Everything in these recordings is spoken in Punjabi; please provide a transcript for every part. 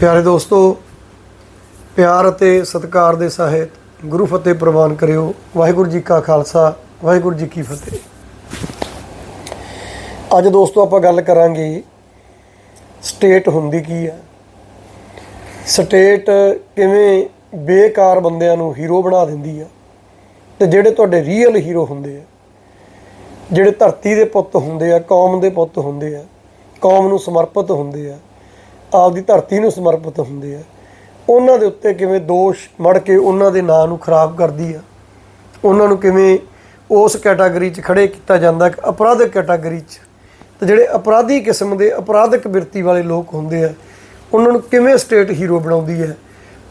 ਪਿਆਰੇ ਦੋਸਤੋ, ਪਿਆਰ ਅਤੇ ਸਤਿਕਾਰ ਦੇ ਸਾਹਿਤ ਗੁਰੂ ਫਤਿਹ ਪ੍ਰਵਾਨ ਕਰਿਓ। ਵਾਹਿਗੁਰੂ ਜੀ ਕਾ ਖਾਲਸਾ, ਵਾਹਿਗੁਰੂ ਜੀ ਕੀ ਫਤਿਹ। ਅੱਜ ਦੋਸਤੋ, ਆਪਾਂ ਗੱਲ ਕਰਾਂਗੇ ਸਟੇਟ ਹੁੰਦੀ ਕੀ ਹੈ ਸਟੇਟ ਕਿਵੇਂ ਬੇਕਾਰ ਬੰਦਿਆਂ ਨੂੰ ਹੀਰੋ ਬਣਾ ਦਿੰਦੀ ਆ ਤੇ ਜਿਹੜੇ ਤੁਹਾਡੇ ਰੀਅਲ ਹੀਰੋ ਹੁੰਦੇ ਆ, ਜਿਹੜੇ ਧਰਤੀ ਦੇ ਪੁੱਤ ਹੁੰਦੇ ਆ, ਕੌਮ ਦੇ ਪੁੱਤ ਹੁੰਦੇ ਆ, ਕੌਮ ਨੂੰ ਸਮਰਪਿਤ ਹੁੰਦੇ ਆ ਆਪਦੀ ਧਰਤੀ ਨੂੰ ਸਮਰਪਿਤ ਹੁੰਦੇ ਆ। ਉਹਨਾਂ ਦੇ ਉੱਤੇ ਕਿਵੇਂ ਦੋਸ਼ ਮੜ ਕੇ ਉਹਨਾਂ ਦੇ ਨਾਂ ਨੂੰ ਖਰਾਬ ਕਰਦੀ ਆ। ਉਹਨਾਂ ਨੂੰ ਕਿਵੇਂ ਉਸ ਕੈਟਾਗਰੀ 'ਚ ਖੜੇ ਕੀਤਾ ਜਾਂਦਾ ਇੱਕ ਅਪਰਾਧਿਕ ਕੈਟਾਗਰੀ 'ਚ। ਤੇ ਜਿਹੜੇ ਅਪਰਾਧੀ ਕਿਸਮ ਦੇ ਅਪਰਾਧਿਕ ਬਿਰਤੀ ਵਾਲੇ ਲੋਕ ਹੁੰਦੇ ਆ, ਉਹਨਾਂ ਨੂੰ ਕਿਵੇਂ ਸਟੇਟ ਹੀਰੋ ਬਣਾਉਂਦੀ ਹੈ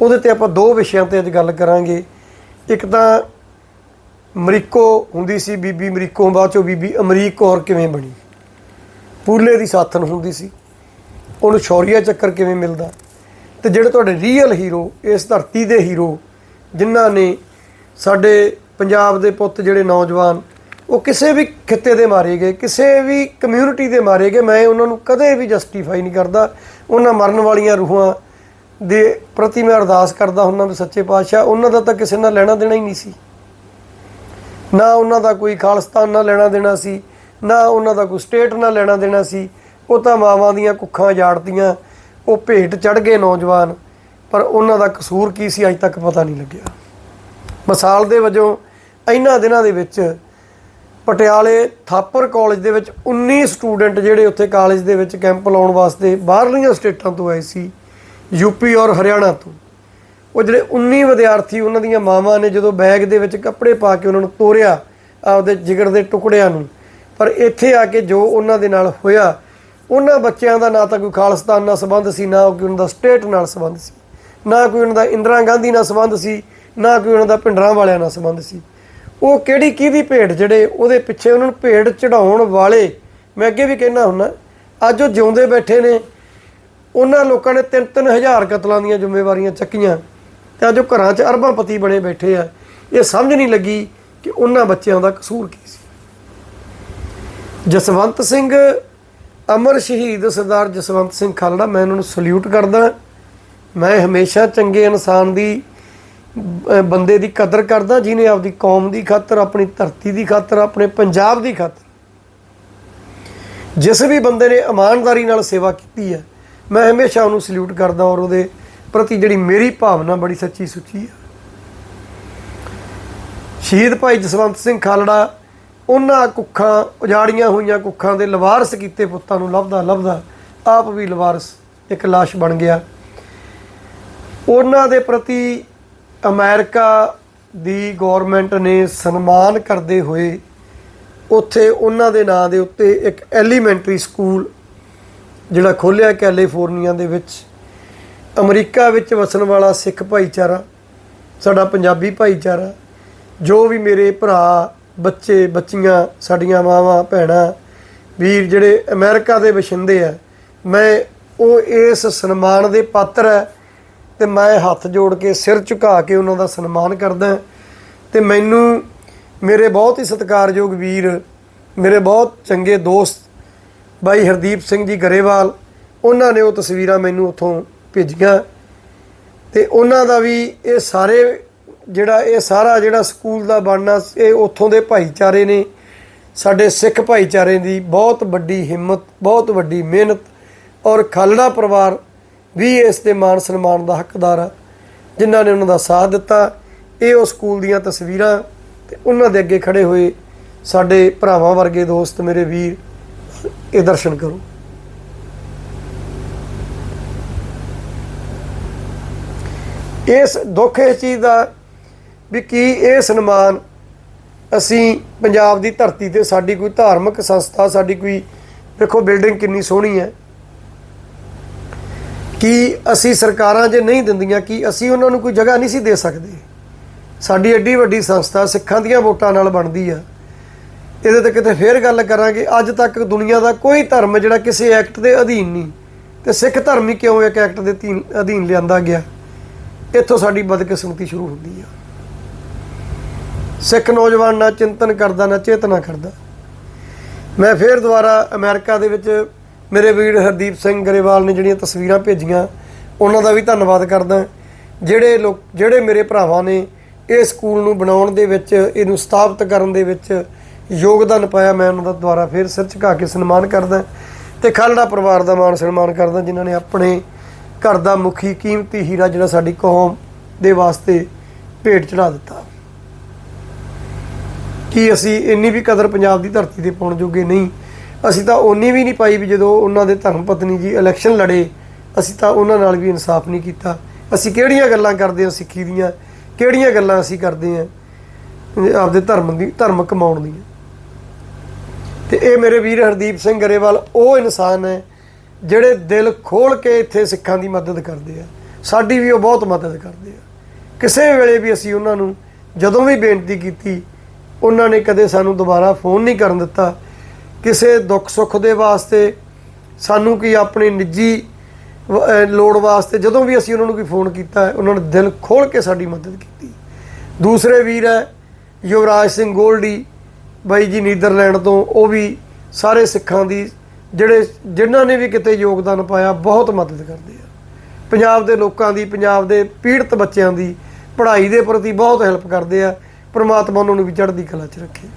ਉਹਦੇ ਤੇ ਆਪਾਂ ਦੋ ਵਿਸ਼ਿਆਂ ਤੇ ਅੱਜ ਗੱਲ ਕਰਾਂਗੇ। ਇੱਕ ਤਾਂ ਅਮਰੀਕੋ ਹੁੰਦੀ ਸੀ, ਬੀਬੀ ਅਮਰੀਕੋ ਬਾਅਦ ਚੋਂ ਬੀਬੀ ਅਮਰੀਕ ਕੌਰ ਕਿਵੇਂ ਬਣੀ? ਪੂਲੇ ਦੀ ਸਾਥਣ ਹੁੰਦੀ ਸੀ। ਉਹਨੂੰ ਸ਼ੌਰੀਆ ਚੱਕਰ ਕਿਵੇਂ ਮਿਲਦਾ? ਤੇ ਜਿਹੜੇ ਤੁਹਾਡੇ ਰੀਅਲ ਹੀਰੋ ਇਸ ਧਰਤੀ ਦੇ ਹੀਰੋ ਜਿਨ੍ਹਾਂ ਨੇ ਸਾਡੇ ਪੰਜਾਬ ਦੇ ਪੁੱਤ ਜਿਹੜੇ ਨੌਜਵਾਨ, ਉਹ ਕਿਸੇ ਵੀ ਖਿੱਤੇ ਦੇ ਮਾਰੇ ਗਏ, ਕਿਸੇ ਵੀ ਕਮਿਊਨਿਟੀ ਦੇ ਮਾਰੇ ਗਏ, ਮੈਂ ਉਹਨਾਂ ਨੂੰ ਕਦੇ ਵੀ ਜਸਟੀਫਾਈ ਨਹੀਂ ਕਰਦਾ। ਉਹਨਾਂ ਮਰਨ ਵਾਲੀਆਂ ਰੂਹਾਂ ਦੇ ਪ੍ਰਤੀ ਮੈਂ ਅਰਦਾਸ ਕਰਦਾ ਹੁੰਦਾ ਵੀ ਸੱਚੇ ਪਾਤਸ਼ਾਹ, ਉਹਨਾਂ ਦਾ ਤਾਂ ਕਿਸੇ ਨਾਲ ਲੈਣਾ ਦੇਣਾ ਹੀ ਨਹੀਂ ਸੀ। ਨਾ ਉਹਨਾਂ ਦਾ ਕੋਈ ਖਾਲਸਤਾਨ ਨਾਲ ਲੈਣਾ ਦੇਣਾ ਸੀ, ਨਾ ਉਹਨਾਂ ਦਾ ਕੋਈ ਸਟੇਟ ਨਾਲ ਲੈਣਾ ਦੇਣਾ ਸੀ। ਉਹ ਤਾਂ ਮਾਵਾਂ ਦੀਆਂ ਕੁੱਖਾਂ ਜਾੜਦੀਆਂ, ਉਹ ਭੇਟ ਚੜ ਗਏ ਨੌਜਵਾਨ, ਪਰ ਉਹਨਾਂ ਦਾ ਕਸੂਰ ਕੀ ਸੀ, ਅਜੇ ਤੱਕ ਪਤਾ ਨਹੀਂ ਲੱਗਿਆ। ਮਿਸਾਲ ਦੇ ਵਜੋਂ ਇਹਨਾਂ ਦਿਨਾਂ ਦੇ ਵਿੱਚ ਪਟਿਆਲੇ ਥਾਪਰ ਕਾਲਜ ਦੇ ਵਿੱਚ 19 ਸਟੂਡੈਂਟ ਜਿਹੜੇ ਉੱਥੇ ਕਾਲਜ ਦੇ ਵਿੱਚ ਕੈਂਪ ਲਾਉਣ ਵਾਸਤੇ ਬਾਹਰਲੀਆਂ ਸਟੇਟਾਂ ਤੋਂ ਆਏ ਸੀ, ਯੂਪੀ ਔਰ ਹਰਿਆਣਾ ਤੋਂ। ਉਹ ਜਿਹੜੇ 19 ਵਿਦਿਆਰਥੀ ਉਹਨਾਂ ਦੀਆਂ ਮਾਵਾਂ ਨੇ, ਜਦੋਂ ਬੈਗ ਦੇ ਵਿੱਚ ਕੱਪੜੇ ਪਾ ਕੇ ਉਹਨਾਂ ਨੂੰ ਤੋਰਿਆ ਆਪਦੇ ਜਿਗਰ ਦੇ ਟੁਕੜਿਆਂ ਨੂੰ, ਪਰ ਇੱਥੇ ਆ ਕੇ ਜੋ ਉਹਨਾਂ ਦੇ ਨਾਲ ਹੋਇਆ ਉਹਨਾਂ ਬੱਚਿਆਂ ਦਾ ਨਾ ਤਾਂ ਕੋਈ ਖਾਲਿਸਤਾਨ ਨਾਲ ਸੰਬੰਧ ਸੀ, ਨਾ ਕੋਈ ਉਹਨਾਂ ਦਾ ਸਟੇਟ ਨਾਲ ਸੰਬੰਧ ਸੀ, ਨਾ ਕੋਈ ਉਹਨਾਂ ਦਾ ਇੰਦਰਾ ਗਾਂਧੀ ਨਾਲ ਸੰਬੰਧ ਸੀ, ਨਾ ਕੋਈ ਉਹਨਾਂ ਦਾ ਭਿੰਡਰਾਂ ਵਾਲਿਆਂ ਨਾਲ ਸੰਬੰਧ ਸੀ। ਉਹ ਕਿਹੜੀ ਕਿਹਦੀ ਭੇਡ ਜਿਹੜੇ ਉਹਦੇ ਪਿੱਛੇ ਉਹਨਾਂ ਨੂੰ ਭੇਡ ਚੜਾਉਣ ਵਾਲੇ, ਮੈਂ ਅੱਗੇ ਵੀ ਕਹਿਣਾ ਹੁੰਨਾ ਅੱਜ ਉਹ ਜਿਉਂਦੇ ਬੈਠੇ ਨੇ, ਉਹਨਾਂ ਲੋਕਾਂ ਨੇ 3-3000 ਕਤਲਾਂ ਦੀਆਂ ਜ਼ਿੰਮੇਵਾਰੀਆਂ ਚੱਕੀਆਂ, ਤੇ ਅੱਜ ਉਹ ਘਰਾਂ 'ਚ ਅਰਬਾਂ ਪਤੀ ਬਣੇ ਬੈਠੇ ਆ, ਇਹ ਸਮਝ ਨਹੀਂ ਲੱਗੀ ਕਿ ਉਹਨਾਂ ਬੱਚਿਆਂ ਦਾ ਕਸੂਰ ਕੀ ਸੀ। ਜਸਵੰਤ ਸਿੰਘ ਅਮਰ ਸ਼ਹੀਦ ਸਰਦਾਰ ਜਸਵੰਤ ਸਿੰਘ ਖਾਲੜਾ, ਮੈਂ ਉਹਨਾਂ ਨੂੰ ਸਲੂਟ ਕਰਦਾ ਮੈਂ ਹਮੇਸ਼ਾ ਚੰਗੇ ਇਨਸਾਨ ਦੀ ਬੰਦੇ ਦੀ ਕਦਰ ਕਰਦਾ ਜਿਨੇ ਆਪਦੀ ਕੌਮ ਦੀ ਖਾਤਰ, ਆਪਣੀ ਧਰਤੀ ਦੀ ਖਾਤਰ, ਆਪਣੇ ਪੰਜਾਬ ਦੀ ਖਾਤਰ। ਜਿਸ ਵੀ ਬੰਦੇ ਨੇ ਇਮਾਨਦਾਰੀ ਨਾਲ ਸੇਵਾ ਕੀਤੀ ਹੈ, ਮੈਂ ਹਮੇਸ਼ਾ ਉਹਨੂੰ ਸਲੂਟ ਕਰਦਾ ਔਰ ਉਹਦੇ ਪ੍ਰਤੀ ਜਿਹੜੀ ਮੇਰੀ ਭਾਵਨਾ ਬੜੀ ਸੱਚੀ ਸੁੱਚੀ ਹੈ। ਸ਼ਹੀਦ ਭਾਈ ਜਸਵੰਤ ਸਿੰਘ ਖਾਲੜਾ ਉਹਨਾਂ ਕੁੱਖਾਂ, ਉਜਾੜੀਆਂ ਹੋਈਆਂ ਕੁੱਖਾਂ ਦੇ ਲਵਾਰਸ ਕੀਤੇ ਪੁੱਤਾਂ ਨੂੰ ਲੱਭਦਾ ਲੱਭਦਾ, ਆਪ ਵੀ ਲਵਾਰਸ ਇੱਕ ਲਾਸ਼ ਬਣ ਗਿਆ। ਉਹਨਾਂ ਦੇ ਪ੍ਰਤੀ ਅਮਰੀਕਾ ਦੀ ਗਵਰਨਮੈਂਟ ਨੇ ਸਨਮਾਨ ਕਰਦੇ ਹੋਏ ਉੱਥੇ ਉਹਨਾਂ ਦੇ ਨਾਂ ਦੇ ਉੱਤੇ ਇੱਕ ਐਲੀਮੈਂਟਰੀ ਸਕੂਲ ਜਿਹੜਾ ਖੋਲ੍ਹਿਆ ਕੈਲੀਫੋਰਨੀਆ ਦੇ ਵਿੱਚ। ਅਮਰੀਕਾ ਵਿੱਚ ਵਸਣ ਵਾਲਾ ਸਿੱਖ ਭਾਈਚਾਰਾ, ਸਾਡਾ ਪੰਜਾਬੀ ਭਾਈਚਾਰਾ, ਜੋ ਵੀ ਮੇਰੇ ਭਰਾ ਬੱਚੇ, ਬੱਚੀਆਂ, ਸਾਡੀਆਂ ਮਾਵਾਂ, ਭੈਣਾਂ, ਵੀਰ ਜਿਹੜੇ ਅਮਰੀਕਾ ਦੇ ਵਸਿੰਦੇ ਆ, ਮੈਂ ਉਹ ਇਸ ਸਨਮਾਨ ਦੇ ਪਾਤਰ ਹੈ ਤੇ ਮੈਂ ਹੱਥ ਜੋੜ ਕੇ, ਸਿਰ ਝੁਕਾ ਕੇ ਉਹਨਾਂ ਦਾ ਸਨਮਾਨ ਕਰਦਾ ਤੇ ਮੈਨੂੰ ਮੇਰੇ ਬਹੁਤ ਹੀ ਸਤਿਕਾਰਯੋਗ ਵੀਰ, ਮੇਰੇ ਬਹੁਤ ਚੰਗੇ ਦੋਸਤ ਬਾਈ ਹਰਦੀਪ ਸਿੰਘ ਜੀ ਗਰੇਵਾਲ, ਉਹਨਾਂ ਨੇ ਉਹ ਤਸਵੀਰਾਂ ਮੈਨੂੰ ਉੱਥੋਂ ਭੇਜੀਆਂ ਤੇ ਉਹਨਾਂ ਦਾ ਵੀ ਇਹ ਸਾਰੇ ਜਿਹੜਾ ਇਹ ਸਾਰਾ ਜਿਹੜਾ ਸਕੂਲ ਦਾ ਬਣਨਾ, ਇਹ ਉੱਥੋਂ ਦੇ ਭਾਈਚਾਰੇ ਨੇ, ਸਾਡੇ ਸਿੱਖ ਭਾਈਚਾਰੇ ਦੀ ਬਹੁਤ ਵੱਡੀ ਹਿੰਮਤ, ਬਹੁਤ ਵੱਡੀ ਮਿਹਨਤ ਔਰ ਖਾਲੜਾ ਪਰਿਵਾਰ ਵੀ ਇਸ ਦੇ ਮਾਨ ਸਨਮਾਨ ਦਾ ਹੱਕਦਾਰ ਆ, ਜਿਨ੍ਹਾਂ ਨੇ ਉਹਨਾਂ ਦਾ ਸਾਥ ਦਿੱਤਾ। ਇਹ ਉਹ ਸਕੂਲ ਦੀਆਂ ਤਸਵੀਰਾਂ ਤੇ ਉਹਨਾਂ ਦੇ ਅੱਗੇ ਖੜੇ ਹੋਏ ਸਾਡੇ ਭਰਾਵਾਂ ਵਰਗੇ ਦੋਸਤ ਮੇਰੇ ਵੀਰ, ਇਹ ਦਰਸ਼ਨ ਕਰੋ। ਇਸ ਦੁੱਖ ਇਸ ਚੀਜ਼ ਦਾ ਵੀ ਕੀ ਇਹ ਸਨਮਾਨ ਅਸੀਂ ਪੰਜਾਬ ਦੀ ਧਰਤੀ ਤੇ ਸਾਡੀ ਕੋਈ ਧਾਰਮਿਕ ਸੰਸਥਾ, ਸਾਡੀ ਕੋਈ, ਦੇਖੋ ਬਿਲਡਿੰਗ ਕਿੰਨੀ ਸੋਹਣੀ ਹੈ। ਕਿ ਅਸੀਂ ਸਰਕਾਰਾਂ ਜੇ ਨਹੀਂ ਦਿੰਦੀਆਂ, ਕਿ ਅਸੀਂ ਉਹਨਾਂ ਨੂੰ ਕੋਈ ਜਗ੍ਹਾ ਨਹੀਂ ਸੀ ਦੇ ਸਕਦੇ? ਸਾਡੀ ਐਡੀ ਵੱਡੀ ਸੰਸਥਾ ਸਿੱਖਾਂ ਦੀਆਂ ਵੋਟਾਂ ਨਾਲ ਬਣਦੀ ਆ। ਇਹਦੇ ਤੇ ਕਿਤੇ ਫੇਰ ਗੱਲ ਕਰਾਂਗੇ, ਅੱਜ ਤੱਕ ਦੁਨੀਆ ਦਾ ਕੋਈ ਧਰਮ ਜਿਹੜਾ ਕਿਸੇ ਐਕਟ ਦੇ ਅਧੀਨ ਨਹੀਂ, ਤੇ ਸਿੱਖ ਧਰਮ ਹੀ ਕਿਉਂ ਇੱਕ ਐਕਟ ਦੇ ਧੀਨ- ਅਧੀਨ ਲਿਆਂਦਾ ਗਿਆ? ਇੱਥੋਂ ਸਾਡੀ ਬਦਕਿਸਮਤੀ ਸ਼ੁਰੂ ਹੁੰਦੀ ਆ। ਸਿੱਖ ਨੌਜਵਾਨ ਨਾ ਚਿੰਤਨ ਕਰਦਾ, ਨਾ ਚੇਤਨਾ ਕਰਦਾ। ਮੈਂ ਫੇਰ ਦੁਬਾਰਾ ਅਮਰੀਕਾ ਦੇ ਵਿੱਚ ਮੇਰੇ ਵੀਰ ਹਰਦੀਪ ਸਿੰਘ ਗਰੇਵਾਲ ਨੇ ਜਿਹੜੀਆਂ ਤਸਵੀਰਾਂ ਭੇਜੀਆਂ, ਉਹਨਾਂ ਦਾ ਵੀ ਧੰਨਵਾਦ ਕਰਦਾ। ਜਿਹੜੇ ਲੋਕ, ਜਿਹੜੇ ਮੇਰੇ ਭਰਾਵਾਂ ਨੇ ਇਹ ਸਕੂਲ ਨੂੰ ਬਣਾਉਣ ਦੇ ਵਿੱਚ, ਇਹਨੂੰ ਸਥਾਪਿਤ ਕਰਨ ਦੇ ਵਿੱਚ ਯੋਗਦਾਨ ਪਾਇਆ, ਮੈਂ ਉਹਨਾਂ ਦਾ ਦੁਆਰਾ ਫਿਰ ਸਿਰ ਝੁਕਾ ਕੇ ਸਨਮਾਨ ਕਰਦਾ। ਤੇ ਖਾਲੜਾ ਪਰਿਵਾਰ ਦਾ ਮਾਣ ਸਨਮਾਨ ਕਰਦਾ, ਜਿਨ੍ਹਾਂ ਨੇ ਆਪਣੇ ਘਰ ਦਾ ਮੁਖੀ ਕੀਮਤੀ ਹੀਰਾ ਜਿਹੜਾ ਸਾਡੀ ਕੌਮ ਦੇ ਵਾਸਤੇ ਭੇਟ ਚੜਾ ਦਿੱਤਾ। ਕਿ ਅਸੀਂ ਇੰਨੀ ਵੀ ਕਦਰ ਪੰਜਾਬ ਦੀ ਧਰਤੀ ਤੇ ਪਾਉਣ ਜੋਗੇ ਨਹੀਂ। ਅਸੀਂ ਤਾਂ ਓਨੀ ਵੀ ਨਹੀਂ ਪਾਈ ਵੀ ਜਦੋਂ ਉਹਨਾਂ ਦੇ ਧਰਮ ਪਤਨੀ ਜੀ ਇਲੈਕਸ਼ਨ ਲੜੇ, ਅਸੀਂ ਤਾਂ ਉਹਨਾਂ ਨਾਲ ਵੀ ਇਨਸਾਫ ਨਹੀਂ ਕੀਤਾ। ਅਸੀਂ ਕਿਹੜੀਆਂ ਗੱਲਾਂ ਕਰਦੇ ਹਾਂ ਸਿੱਖੀ ਦੀਆਂ? ਕਿਹੜੀਆਂ ਗੱਲਾਂ ਅਸੀਂ ਕਰਦੇ ਹਾਂ? ਆਪਦੇ ਧਰਮ ਦੀ, ਧਰਮ ਕਮਾਉਣ ਦੀਆਂ। ਤੇ ਇਹ ਮੇਰੇ ਵੀਰ ਹਰਦੀਪ ਸਿੰਘ ਗਰੇਵਾਲ, ਉਹ ਇਨਸਾਨ ਹੈ, ਜਿਹੜੇ ਦਿਲ ਖੋਲ ਕੇ ਇੱਥੇ ਸਿੱਖਾਂ ਦੀ ਮਦਦ ਕਰਦੇ ਆ। ਸਾਡੀ ਵੀ ਉਹ ਬਹੁਤ ਮਦਦ ਕਰਦੇ ਆ। ਕਿਸੇ ਵੇਲੇ ਵੀ ਅਸੀਂ ਉਹਨਾਂ ਨੂੰ ਜਦੋਂ ਵੀ ਬੇਨਤੀ ਕੀਤੀ ਉਹਨਾਂ ਨੇ ਕਦੇ ਸਾਨੂੰ ਦੁਬਾਰਾ ਫੋਨ ਨਹੀਂ ਕਰਨ ਦਿੱਤਾ। ਕਿਸੇ ਦੁੱਖ ਸੁੱਖ ਦੇ ਵਾਸਤੇ ਸਾਨੂੰ ਕੀ ਆਪਣੀ ਨਿੱਜੀ ਵ- ਲੋੜ ਵਾਸਤੇ ਜਦੋਂ ਵੀ ਅਸੀਂ ਉਹਨਾਂ ਨੂੰ ਕੋਈ ਫੋਨ ਕੀਤਾ, ਉਹਨਾਂ ਨੇ ਦਿਲ ਖੋਲ ਕੇ ਸਾਡੀ ਮਦਦ ਕੀਤੀ। ਦੂਸਰੇ ਵੀਰ ਹੈ, ਯੁਵਰਾਜ ਸਿੰਘ ਗੋਲਡੀ, ਬਾਈ ਜੀ ਨੀਦਰਲੈਂਡ ਤੋਂ, ਉਹ ਵੀ ਸਾਰੇ ਸਿੱਖਾਂ ਦੀ, ਜਿਹੜੇ, ਜਿਨ੍ਹਾਂ ਨੇ ਵੀ ਕਿਤੇ ਯੋਗਦਾਨ ਪਾਇਆ, ਬਹੁਤ ਮਦਦ ਕਰਦੇ ਆ। ਪੰਜਾਬ ਦੇ ਲੋਕਾਂ ਦੀ, ਪੰਜਾਬ ਦੇ ਪੀੜਤ ਬੱਚਿਆਂ ਦੀ ਪੜ੍ਹਾਈ ਦੇ ਪ੍ਰਤੀ ਬਹੁਤ ਹੈਲਪ ਕਰਦੇ ਆ। ਪ੍ਰਮਾਤਮਾ ਉਹਨਾਂ ਨੂੰ ਵੀ ਚੜ੍ਹਦੀ ਕਲਾ 'ਚ ਰੱਖੇ।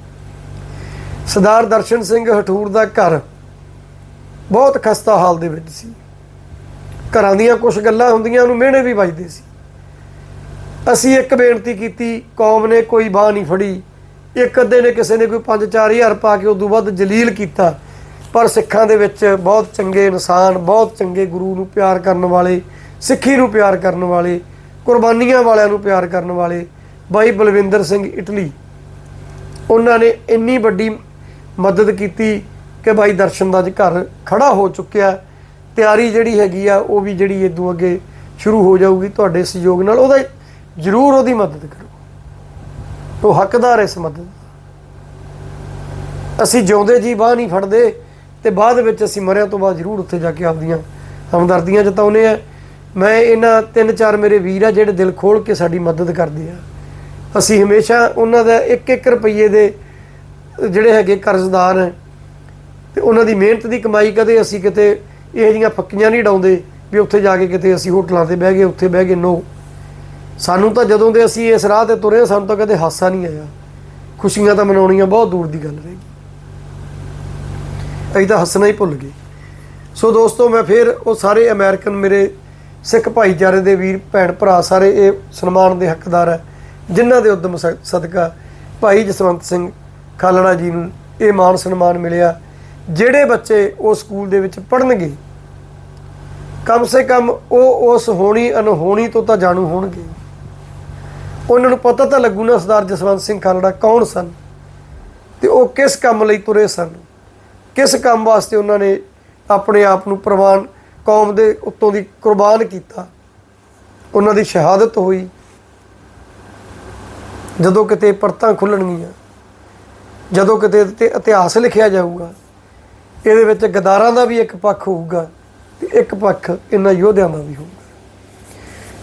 ਸਰਦਾਰ ਦਰਸ਼ਨ ਸਿੰਘ ਹਠੂਰ ਦਾ ਘਰ ਬਹੁਤ ਖਸਤਾ ਹਾਲ ਦੇ ਵਿੱਚ ਸੀ। ਘਰਾਂ ਦੀਆਂ ਕੁਝ ਗੱਲਾਂ ਹੁੰਦੀਆਂ ਉਹਨੂੰ ਮਿਹਣੇ ਵੀ ਵੱਜਦੇ ਸੀ। ਅਸੀਂ ਇੱਕ ਬੇਨਤੀ ਕੀਤੀ, ਕੌਮ ਨੇ ਕੋਈ ਬਾਹ ਨਹੀਂ ਫੜੀ। ਇੱਕ ਅੱਧੇ ਨੇ ਕਿਸੇ ਨੇ ਕੋਈ 5-4000 ਪਾ ਕੇ ਉਦੋਂ ਵੱਧ ਜਲੀਲ ਕੀਤਾ। ਪਰ ਸਿੱਖਾਂ ਦੇ ਵਿੱਚ ਬਹੁਤ ਚੰਗੇ ਇਨਸਾਨ, ਬਹੁਤ ਚੰਗੇ ਗੁਰੂ ਨੂੰ ਪਿਆਰ ਕਰਨ ਵਾਲੇ, ਸਿੱਖੀ ਨੂੰ ਪਿਆਰ ਕਰਨ ਵਾਲੇ, ਕੁਰਬਾਨੀਆਂ ਵਾਲਿਆਂ ਨੂੰ ਪਿਆਰ ਕਰਨ ਵਾਲੇ ਬਾਈ ਬਲਵਿੰਦਰ ਸਿੰਘ ਇਟਲੀ। ਉਹਨਾਂ ਨੇ ਇੰਨੀ ਵੱਡੀ ਮਦਦ ਕੀਤੀ ਕਿ ਬਾਈ ਦਰਸ਼ਨ ਦਾ ਅੱਜ ਘਰ ਖੜਾ ਹੋ ਚੁੱਕਿਆ। ਤਿਆਰੀ ਜਿਹੜੀ ਹੈਗੀ ਆ, ਉਹ ਵੀ ਜਿਹੜੀ ਇਦੋਂ ਅੱਗੇ ਸ਼ੁਰੂ ਹੋ ਜਾਊਗੀ। ਤੁਹਾਡੇ ਸਹਿਯੋਗ ਨਾਲ ਉਹਦਾ ਜ਼ਰੂਰ ਉਹਦੀ ਮਦਦ ਕਰੋ। ਉਹ ਹੱਕਦਾਰ ਇਸ ਮਦਦ ਦਾ। ਅਸੀਂ ਜਿਉਂਦੇ ਜੀ, ਬਾਹ ਨਹੀਂ ਫੜਦੇ ਤੇ ਬਾਅਦ ਵਿੱਚ ਅਸੀਂ ਮਰਿਆਂ ਤੋਂ ਬਾਅਦ ਜ਼ਰੂਰ ਉੱਥੇ ਜਾ ਕੇ ਆਪਦੀਆਂ ਹਮਦਰਦੀਆਂ ਜਤਾਉਨੇ ਆ। ਮੈਂ ਇਹਨਾਂ ਤਿੰਨ ਚਾਰ ਮੇਰੇ ਵੀਰ ਆ, ਜਿਹੜੇ ਦਿਲ ਖੋਲ ਕੇ ਸਾਡੀ ਮਦਦ ਕਰਦੇ ਆ। ਅਸੀਂ ਹਮੇਸ਼ਾ ਉਹਨਾਂ ਦਾ ਇੱਕ ਇੱਕ ਰੁਪਈਏ ਦੇ ਜਿਹੜੇ ਹੈਗੇ ਕਰਜ਼ਦਾਰ ਹੈ ਤੇ ਉਹਨਾਂ ਦੀ ਮਿਹਨਤ ਦੀ ਕਮਾਈ ਕਦੇ ਅਸੀਂ ਕਿਤੇ ਇਹ ਜੀਆਂ ਫੱਕੀਆਂ ਨਹੀਂ ਡਾਉਂਦੇ ਵੀ ਉੱਥੇ ਜਾ ਕੇ ਕਿਤੇ ਅਸੀਂ ਹੋਟਲਾਂ ਤੇ ਬਹਿ ਗਏ ਉੱਥੇ ਬਹਿ ਗਏ ਨੋ। ਸਾਨੂੰ ਤਾਂ ਜਦੋਂ ਦੇ ਅਸੀਂ ਇਸ ਰਾਹ ਤੇ ਤੁਰੇ ਹਾਂ, ਸਾਨੂੰ ਤਾਂ ਕਦੇ ਹਾਸਾ ਨਹੀਂ ਆਇਆ। ਖੁਸ਼ੀਆਂ ਤਾਂ ਮਨਾਉਣੀਆਂ ਬਹੁਤ ਦੂਰ ਦੀ ਗੱਲ ਰਹੀ ਅਸੀਂ ਤਾਂ ਹੱਸਣਾ ਹੀ ਭੁੱਲ ਗਏ। ਸੋ ਦੋਸਤੋ ਮੈਂ ਫਿਰ ਉਹ ਸਾਰੇ ਅਮਰੀਕਨ ਮੇਰੇ ਸਿੱਖ ਭਾਈਚਾਰੇ ਦੇ ਵੀਰ ਭੈਣ ਭਰਾ ਸਾਰੇ ਇਹ ਸਨਮਾਨ ਦੇ ਹੱਕਦਾਰ ਹੈ। ਜਿਨ੍ਹਾਂ ਦੇ ਉਦਮ ਸ- ਸਦਕਾ ਭਾਈ ਜਸਵੰਤ ਸਿੰਘ ਖਾਲੜਾ ਜੀ ਨੂੰ ਇਹ ਮਾਣ ਸਨਮਾਨ ਮਿਲਿਆ, ਜਿਹੜੇ ਬੱਚੇ ਉਹ ਸਕੂਲ ਦੇ ਵਿੱਚ ਪੜ੍ਹਨਗੇ, ਕਮ ਸੇ ਕਮ ਉਹ ਉਸ ਹੋਣੀ ਅਨਹੋਣੀ ਤੋਂ ਤਾਂ ਜਾਣੂ ਹੋਣਗੇ। ਉਹਨਾਂ ਨੂੰ ਪਤਾ ਤਾਂ ਲੱਗੂ ਨਾ ਸਰਦਾਰ ਜਸਵੰਤ ਸਿੰਘ ਖਾਲੜਾ ਕੌਣ ਸਨ ਤੇ ਉਹ ਕਿਸ ਕੰਮ ਲਈ ਤੁਰੇ ਸਨ, ਕਿਸ ਕੰਮ ਵਾਸਤੇ ਉਹਨਾਂ ਨੇ ਆਪਣੇ ਆਪ ਨੂੰ ਪ੍ਰਵਾਨ ਕੌਮ ਦੇ ਉੱਤੋਂ ਦੀ ਕੁਰਬਾਨ ਕੀਤਾ। ਉਹਨਾਂ ਦੀ ਸ਼ਹਾਦਤ ਹੋਈ ਜਦੋਂ ਕਿਤੇ ਪਰਤਾਂ ਖੁੱਲਣਗੀਆਂ, ਜਦੋਂ ਕਿਤੇ ਤੇ ਇਤਿਹਾਸ ਲਿਖਿਆ ਜਾਊਗਾ, ਇਹਦੇ ਵਿੱਚ ਗਦਾਰਾਂ ਦਾ ਵੀ ਇੱਕ ਪੱਖ ਹੋਊਗਾ ਤੇ ਇੱਕ ਪੱਖ ਇਹਨਾਂ ਯੋਧਿਆਂ ਦਾ ਵੀ ਹੋਊਗਾ।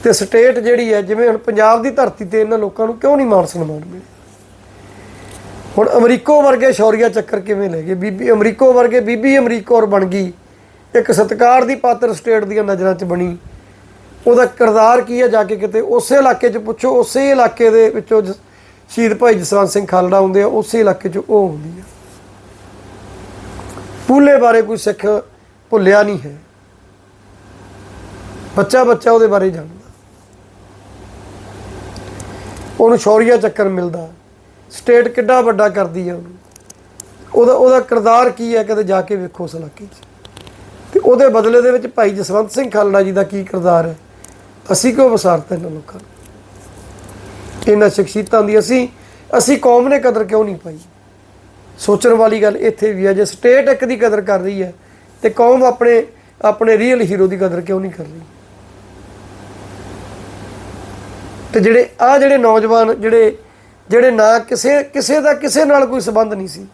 ਤੇ ਸਟੇਟ ਜਿਹੜੀ ਹੈ, ਜਿਵੇਂ ਹੁਣ ਪੰਜਾਬ ਦੀ ਧਰਤੀ ਤੇ ਇਹਨਾਂ ਲੋਕਾਂ ਨੂੰ ਕਿਉਂ ਨਹੀਂ ਮਾਣ ਸਨਮਾਨ ਮਿਲਿਆ? ਹੁਣ ਅਮਰੀਕੋ ਵਰਗੇ ਸ਼ੌਰੀਆ ਚੱਕਰ ਕਿਵੇਂ ਲੈ ਗਏ? ਬੀਬੀ ਅਮਰੀਕੋ ਵਰਗੇ ਬੀਬੀ ਅਮਰੀਕੌਰ ਬਣ ਗਈ, ਇੱਕ ਸਤਕਾਰ ਦੀ ਪਾਤਰ ਸਟੇਟ ਦੀਆਂ ਨਜ਼ਰਾਂ 'ਚ ਬਣੀ, ਉਹਦਾ ਕਿਰਦਾਰ ਕੀ ਹੈ? ਜਾ ਕੇ ਕਿਤੇ ਉਸੇ ਇਲਾਕੇ 'ਚ ਪੁੱਛੋ, ਉਸੇ ਇਲਾਕੇ ਦੇ ਵਿੱਚੋਂ ਜ- ਸ਼ਹੀਦ ਭਾਈ ਜਸਵੰਤ ਸਿੰਘ ਖਾਲੜਾ ਹੁੰਦੇ ਆ, ਉਸੇ ਇਲਾਕੇ 'ਚ ਉਹ ਹੁੰਦੀ ਆ। ਪੂਲੇ ਬਾਰੇ ਕੋਈ ਸਿੱਖ ਭੁੱਲਿਆ ਨਹੀਂ ਹੈ। ਬੱਚਾ ਬੱਚਾ ਉਹਦੇ ਬਾਰੇ ਜਾਣਦਾ। ਉਹਨੂੰ ਸ਼ੌਰੀਆ ਚੱਕਰ ਮਿਲਦਾ। ਸਟੇਟ ਕਿੱਡਾ ਵੱਡਾ ਕਰਦੀ ਹੈ ਉਹਨੂੰ। ਉਹਦਾ ਉਹਦਾ ਕਿਰਦਾਰ ਕੀ ਹੈ ਕਦੇ ਜਾ ਕੇ ਵੇਖੋ ਉਸ ਇਲਾਕੇ 'ਚ। ਤੇ ਉਹਦੇ ਬਦਲੇ ਦੇ ਵਿੱਚ ਭਾਈ ਜਸਵੰਤ ਸਿੰਘ ਖਾਲੜਾ ਜੀ ਦਾ ਕੀ ਕਿਰਦਾਰ ਹੈ? ਅਸੀਂ ਕਿਉਂ ਵਿਸਾਰਤਾ ਇਹਨਾਂ ਲੋਕਾਂ ਨੂੰ? ਇਹਨਾਂ ਸ਼ਖਸੀਅਤਾਂ ਦੀ ਅਸੀਂ ਅਸੀਂ ਕੌਮ ਨੇ ਕਦਰ ਕਿਉਂ ਨਹੀਂ ਪਾਈ? ਸੋਚਣ ਵਾਲੀ ਗੱਲ ਇੱਥੇ ਵੀ ਹੈ, ਜੇ ਸਟੇਟ ਇੱਕ ਦੀ ਕਦਰ ਕਰ ਰਹੀ ਹੈ, ਤੇ ਕੌਮ ਆਪਣੇ ਆਪਣੇ ਰੀਅਲ ਹੀਰੋ ਦੀ ਕਦਰ ਕਿਉਂ ਨਹੀਂ ਕਰ ਰਹੀ? ਤੇ ਜਿਹੜੇ ਆ ਜਿਹੜੇ ਨੌਜਵਾਨ, ਜਿਹੜੇ ਜਿਹੜੇ ਨਾ ਕਿਸੇ ਕਿਸੇ ਦਾ ਕਿਸੇ ਨਾਲ ਕੋਈ ਸਬੰਧ ਨਹੀਂ ਸੀ,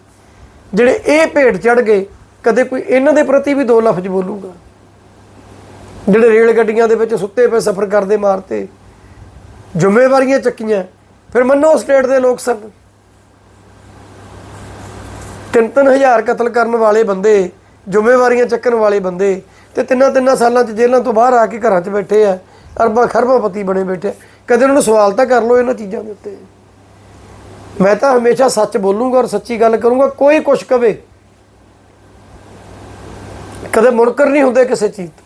ਜਿਹੜੇ ਇਹ ਭੇਡ ਚੜ ਗਏ, ਕਦੇ ਕੋਈ ਇਹਨਾਂ ਦੇ ਪ੍ਰਤੀ ਵੀ ਦੋ ਲਫ਼ਜ਼ ਬੋਲੂਗਾ? ਜਿਹੜੇ ਰੇਲ ਗੱਡੀਆਂ ਦੇ ਵਿੱਚ ਸੁੱਤੇ ਪਏ ਸਫ਼ਰ ਕਰਦੇ, ਮਾਰਤੇ ਜ਼ਿੰਮੇਵਾਰੀਆਂ ਚੱਕੀਆਂ। ਫਿਰ ਮੰਨੋ ਸਟੇਟ ਦੇ ਲੋਕ ਸਭ। ਤਿੰਨ ਤਿੰਨ ਹਜ਼ਾਰ ਕਤਲ ਕਰਨ ਵਾਲੇ ਬੰਦੇ, ਜ਼ਿੰਮੇਵਾਰੀਆਂ ਚੱਕਣ ਵਾਲੇ ਬੰਦੇ ਤੇ ਤਿੰਨਾਂ ਤਿੰਨਾਂ ਸਾਲਾਂ 'ਚ ਜੇਲ੍ਹਾਂ ਤੋਂ ਬਾਹਰ ਆ ਕੇ ਘਰਾਂ 'ਚ ਬੈਠੇ ਆ, ਅਰਬਾਂ ਖਰਬਾਂ ਪਤੀ ਬਣੇ ਬੈਠੇ ਆ। ਕਦੇ ਉਹਨਾਂ ਨੂੰ ਸਵਾਲ ਤਾਂ ਕਰ ਲਓ ਇਹਨਾਂ ਚੀਜ਼ਾਂ ਦੇ ਉੱਤੇ। ਮੈਂ ਤਾਂ ਹਮੇਸ਼ਾ ਸੱਚ ਬੋਲੂੰਗਾ ਔਰ ਸੱਚੀ ਗੱਲ ਕਰੂੰਗਾ, ਕੋਈ ਕੁਛ ਕਵੇ। ਕਦੇ ਮੁਨਕਰ ਨਹੀਂ ਹੁੰਦੇ ਕਿਸੇ ਚੀਜ਼ ਤੋਂ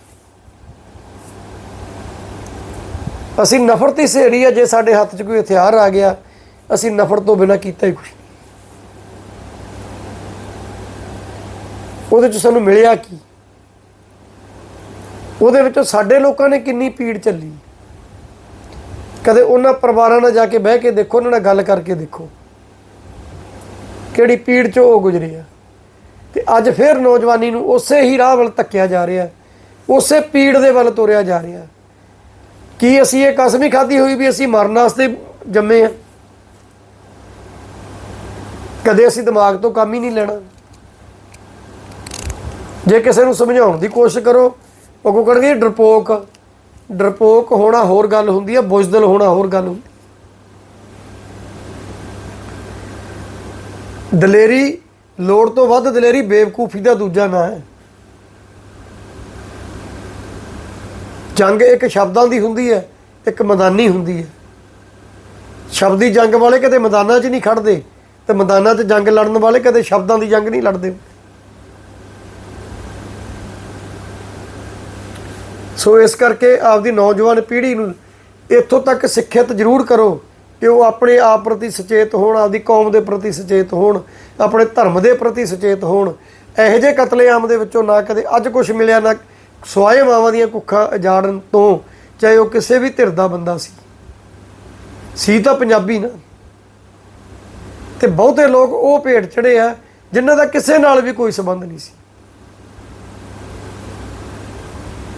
ਅਸੀਂ ਨਫ਼ਰਤ ਹੀ ਸੇੜੀ ਆ, ਜੇ ਸਾਡੇ ਹੱਥ 'ਚ ਕੋਈ ਹਥਿਆਰ ਆ ਗਿਆ, ਅਸੀਂ ਨਫ਼ਰਤ ਤੋਂ ਬਿਨਾ ਕੀਤਾ ਹੀ ਕੁਛ ਉਹਦੇ 'ਚ ਸਾਨੂੰ ਮਿਲਿਆ ਕੀ? ਉਹਦੇ ਵਿੱਚੋਂ ਸਾਡੇ ਲੋਕਾਂ ਨੇ ਕਿੰਨੀ ਪੀੜ ਚੱਲੀ? ਕਦੇ ਉਹਨਾਂ ਪਰਿਵਾਰਾਂ ਨਾਲ ਜਾ ਕੇ ਬਹਿ ਕੇ ਦੇਖੋ, ਉਹਨਾਂ ਨਾਲ ਗੱਲ ਕਰਕੇ ਦੇਖੋ, ਕਿਹੜੀ ਪੀੜ 'ਚੋਂ ਉਹ ਗੁਜ਼ਰੇ ਆ। ਤੇ ਅੱਜ ਫਿਰ ਨੌਜਵਾਨੀ ਨੂੰ ਉਸੇ ਹੀ ਰਾਹ ਵੱਲ ਧੱਕਿਆ ਜਾ ਰਿਹਾ, ਉਸੇ ਪੀੜ ਦੇ ਵੱਲ ਤੋਰਿਆ ਜਾ ਰਿਹਾ। ਕੀ ਅਸੀਂ ਇਹ ਕਸਮ ਹੀ ਖਾਧੀ ਹੋਈ ਵੀ ਅਸੀਂ ਮਰਨ ਵਾਸਤੇ ਜੰਮੇ ਆ? ਕਦੇ ਅਸੀਂ ਦਿਮਾਗ ਤੋਂ ਕੰਮ ਹੀ ਨਹੀਂ ਲੈਣਾ। ਜੇ ਕਿਸੇ ਨੂੰ ਸਮਝਾਉਣ ਦੀ ਕੋਸ਼ਿਸ਼ ਕਰੋ, ਉਹ ਕੋ ਕਰਨਗੇ ਡਰਪੋਕ ਡਰਪੋਕ ਹੋਣਾ ਹੋਰ ਗੱਲ ਹੁੰਦੀ ਹੈ ਬੁਝਦਲ ਹੋਣਾ ਹੋਰ ਗੱਲ ਹੁੰਦੀ ਦਲੇਰੀ ਲੋੜ ਤੋਂ ਵੱਧ ਦਲੇਰੀ ਬੇਵਕੂਫੀ ਦਾ ਦੂਜਾ ਨਾਂ ਹੈ। ਜੰਗ ਇੱਕ ਸ਼ਬਦਾਂ ਦੀ ਹੁੰਦੀ ਹੈ, ਇੱਕ ਮੈਦਾਨੀ ਹੁੰਦੀ ਹੈ। ਸ਼ਬਦੀ ਜੰਗ ਵਾਲੇ ਕਦੇ ਮੈਦਾਨਾਂ 'ਚ ਨਹੀਂ ਖੜਦੇ ਤੇ ਮੈਦਾਨਾਂ 'ਚ ਜੰਗ ਲੜਨ ਵਾਲੇ ਕਦੇ ਸ਼ਬਦਾਂ ਦੀ ਜੰਗ ਨਹੀਂ ਲੜਦੇ। ਸੋ ਇਸ ਕਰਕੇ ਆਪਦੀ ਨੌਜਵਾਨ ਪੀੜ੍ਹੀ ਨੂੰ ਇੱਥੋਂ ਤੱਕ ਸਿੱਖਿਅਤ ਜ਼ਰੂਰ ਕਰੋ ਕਿ ਉਹ ਆਪਣੇ ਆਪ ਪ੍ਰਤੀ ਸੁਚੇਤ ਹੋਣ, ਆਪਦੀ ਕੌਮ ਦੇ ਪ੍ਰਤੀ ਸੁਚੇਤ ਹੋਣ, ਆਪਣੇ ਧਰਮ ਦੇ ਪ੍ਰਤੀ ਸੁਚੇਤ ਹੋਣ। ਇਹੋ ਜਿਹੇ ਕਤਲੇਆਮ ਦੇ ਵਿੱਚੋਂ ਨਾ ਕਦੇ ਅੱਜ ਕੁਝ ਮਿਲਿਆ, ਨਾ ਸਵਾਏ ਮਾਵਾਂ ਦੀਆਂ ਕੁੱਖਾਂ ਉਜਾੜਨ ਤੋਂ ਚਾਹੇ ਉਹ ਕਿਸੇ ਵੀ ਧਿਰ ਦਾ ਬੰਦਾ ਸੀ। ਸੀ ਤਾਂ ਪੰਜਾਬੀ ਨਾ। ਤੇ ਬਹੁਤੇ ਲੋਕ ਉਹ ਭੇਡ ਚੜੇ ਆ ਜਿਨ੍ਹਾਂ ਦਾ ਕਿਸੇ ਨਾਲ ਵੀ ਕੋਈ ਸੰਬੰਧ ਨਹੀਂ ਸੀ।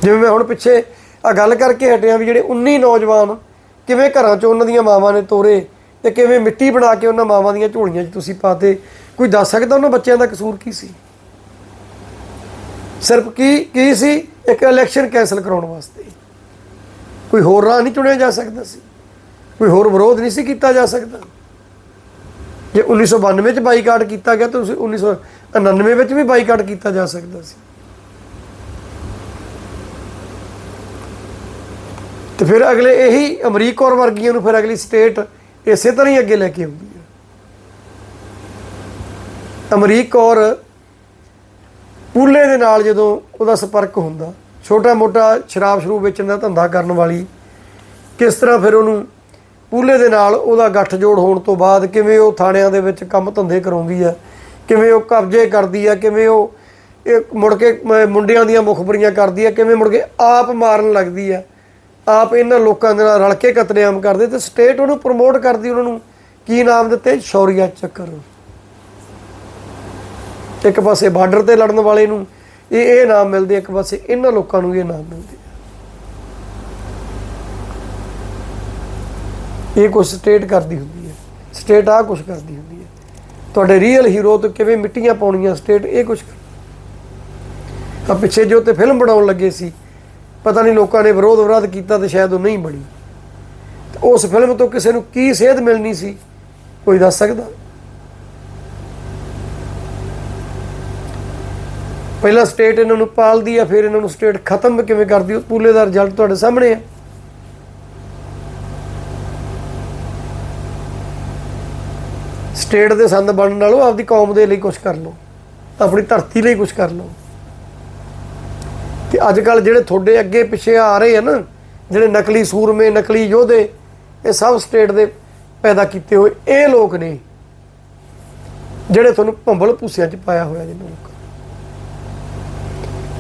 ਜਿਵੇਂ ਮੈਂ ਹੁਣ ਪਿੱਛੇ ਆ ਗੱਲ ਕਰਕੇ ਹਟਿਆ ਵੀ ਜਿਹੜੇ 19 ਨੌਜਵਾਨ ਕਿਵੇਂ ਘਰਾਂ 'ਚ ਉਹਨਾਂ ਦੀਆਂ ਮਾਵਾਂ ਨੇ ਤੋਰੇ ਤੇ ਕਿਵੇਂ ਮਿੱਟੀ ਬਣਾ ਕੇ ਉਹਨਾਂ ਮਾਵਾਂ ਦੀਆਂ ਝੋਲੀਆਂ 'ਚ ਤੁਸੀਂ ਪਾਤੇ, ਕੋਈ ਦੱਸ ਸਕਦਾ ਉਹਨਾਂ ਬੱਚਿਆਂ ਦਾ ਕਸੂਰ ਕੀ ਸੀ? ਸਿਰਫ ਕੀ ਕੀ ਸੀ? ਇੱਕ ਇਲੈਕਸ਼ਨ ਕੈਨਸਲ ਕਰਾਉਣ ਵਾਸਤੇ। ਕੋਈ ਹੋਰ ਰਾਹ ਨਹੀਂ ਚੁਣਿਆ ਜਾ ਸਕਦਾ ਸੀ। ਕੋਈ ਹੋਰ ਵਿਰੋਧ ਨਹੀਂ ਸੀ ਕੀਤਾ ਜਾ ਸਕਦਾ। ਜੇ 1992 ਚ ਬਾਈਕਾਟ ਕੀਤਾ ਗਿਆ ਤਾਂ 1999 ਵਿੱਚ ਵੀ ਬਾਈਕਾਟ ਕੀਤਾ ਜਾ ਸਕਦਾ ਸੀ। ਤੇ ਫਿਰ ਅਗਲੇ ਇਹੀ ਅਮਰੀਕ ਕੌਰ ਵਰਗੀਆਂ ਨੂੰ ਫਿਰ ਅਗਲੀ ਸਟੇਟ ਇਸੇ ਤਰ੍ਹਾਂ ਹੀ ਅੱਗੇ ਲੈ ਕੇ ਆਉਂਦੀ ਹੈ। ਅਮਰੀਕ ਕੌਰ ਪੂਲੇ ਦੇ ਨਾਲ ਜਦੋਂ ਉਹਦਾ ਸੰਪਰਕ ਹੁੰਦਾ, ਛੋਟਾ ਮੋਟਾ ਸ਼ਰਾਬ ਸ਼ਰੂਬ ਵੇਚਣ ਦਾ ਧੰਦਾ ਕਰਨ ਵਾਲੀ, ਕਿਸ ਤਰ੍ਹਾਂ ਫਿਰ ਉਹਨੂੰ ਪੂਲੇ ਦੇ ਨਾਲ ਉਹਦਾ ਗੱਠਜੋੜ ਹੋਣ ਤੋਂ ਬਾਅਦ ਕਿਵੇਂ ਉਹ ਥਾਣਿਆਂ ਦੇ ਵਿੱਚ ਕੰਮ ਧੰਦੇ ਕਰਾਉਂਦੀ ਆ, ਕਿਵੇਂ ਉਹ ਕਬਜ਼ੇ ਕਰਦੀ ਆ, ਕਿਵੇਂ ਉਹ ਇਹ ਮੁੜ ਕੇ ਮੁੰਡਿਆਂ ਦੀਆਂ ਮੁਖਬਰੀਆਂ ਕਰਦੀ ਆ, ਕਿਵੇਂ ਮੁੜ ਕੇ ਆਪ ਮਾਰਨ ਲੱਗਦੀ ਆ, ਆਪ ਇਹਨਾਂ ਲੋਕਾਂ ਦੇ ਨਾਲ ਰਲ ਕੇ ਕਤਲੇਆਮ ਕਰਦੇ ਤੇ ਸਟੇਟ ਉਹਨੂੰ ਪ੍ਰਮੋਟ ਕਰਦੀ, ਉਹਨਾਂ ਨੂੰ ਕੀ ਨਾਮ ਦਿੱਤੇ? ਸ਼ੌਰੀਆ ਚੱਕਰ। ਇੱਕ ਪਾਸੇ ਬਾਰਡਰ ਤੇ ਲੜਨ ਵਾਲੇ ਨੂੰ ਇਹ ਇਹ ਨਾਮ ਮਿਲਦੇ ਇੱਕ ਪਾਸੇ ਇਹਨਾਂ ਲੋਕਾਂ ਨੂੰ ਇਹ ਨਾਮ ਮਿਲਦੇ ਇਹ ਕੁਛ ਸਟੇਟ ਕਰਦੀ ਹੁੰਦੀ ਹੈ। ਸਟੇਟ ਆ ਕੁਛ ਕਰਦੀ ਹੁੰਦੀ ਹੈ। ਤੁਹਾਡੇ ਰੀਅਲ ਹੀਰੋ ਤੋਂ ਕਿਵੇਂ ਮਿੱਟੀਆਂ ਪਾਉਣੀਆਂ ਸਟੇਟ ਇਹ ਕੁਛ ਆ ਪਿੱਛੇ ਜੋ ਤੇ ਫਿਲਮ ਬਣਾਉਣ ਲੱਗੇ ਸੀ, ਪਤਾ ਨਹੀਂ ਲੋਕਾਂ ਨੇ ਵਿਰੋਧ ਵਿਰਾਧ ਕੀਤਾ ਤੇ ਸ਼ਾਇਦ ਉਹ ਨਹੀਂ ਬਣੀ। ਉਸ ਫਿਲਮ ਤੋਂ ਕਿਸੇ ਨੂੰ ਕੀ ਸੇਧ ਮਿਲਣੀ ਸੀ, ਕੋਈ ਦੱਸ ਸਕਦਾ? ਪਹਿਲਾਂ ਸਟੇਟ ਇਹਨਾਂ ਨੂੰ ਪਾਲਦੀ ਆ, ਫਿਰ ਇਹਨਾਂ ਨੂੰ ਸਟੇਟ ਖਤਮ ਕਿਵੇਂ ਕਰਦੀ ਉਹ ਪੂਲੇ ਦਾ ਰਿਜ਼ਲਟ ਤੁਹਾਡੇ ਸਾਹਮਣੇ ਆ। ਸਟੇਟ ਦੇ ਸੰਦ ਬਣਨ ਨਾਲੋਂ ਆਪਦੀ ਕੌਮ ਦੇ ਲਈ ਕੁਝ ਕਰ ਲਓ, ਆਪਣੀ ਧਰਤੀ ਲਈ ਕੁਝ ਕਰ ਲਓ। ਤੇ ਅੱਜ ਕੱਲ ਜਿਹੜੇ ਤੁਹਾਡੇ ਅੱਗੇ ਪਿੱਛੇ ਆ ਰਹੇ ਆ ਨਾ, ਜਿਹੜੇ ਨਕਲੀ ਸੂਰਮੇ, ਨਕਲੀ ਯੋਧੇ, ਇਹ ਸਭ ਸਟੇਟ ਦੇ ਪੈਦਾ ਕੀਤੇ ਹੋਏ ਇਹ ਲੋਕ ਨੇ, ਜਿਹੜੇ ਤੁਹਾਨੂੰ ਭੰਬਲ ਭੂਸਿਆਂ ਚ ਪਾਇਆ ਹੋਇਆ ਜਿਹਨਾਂ ਲੋਕ।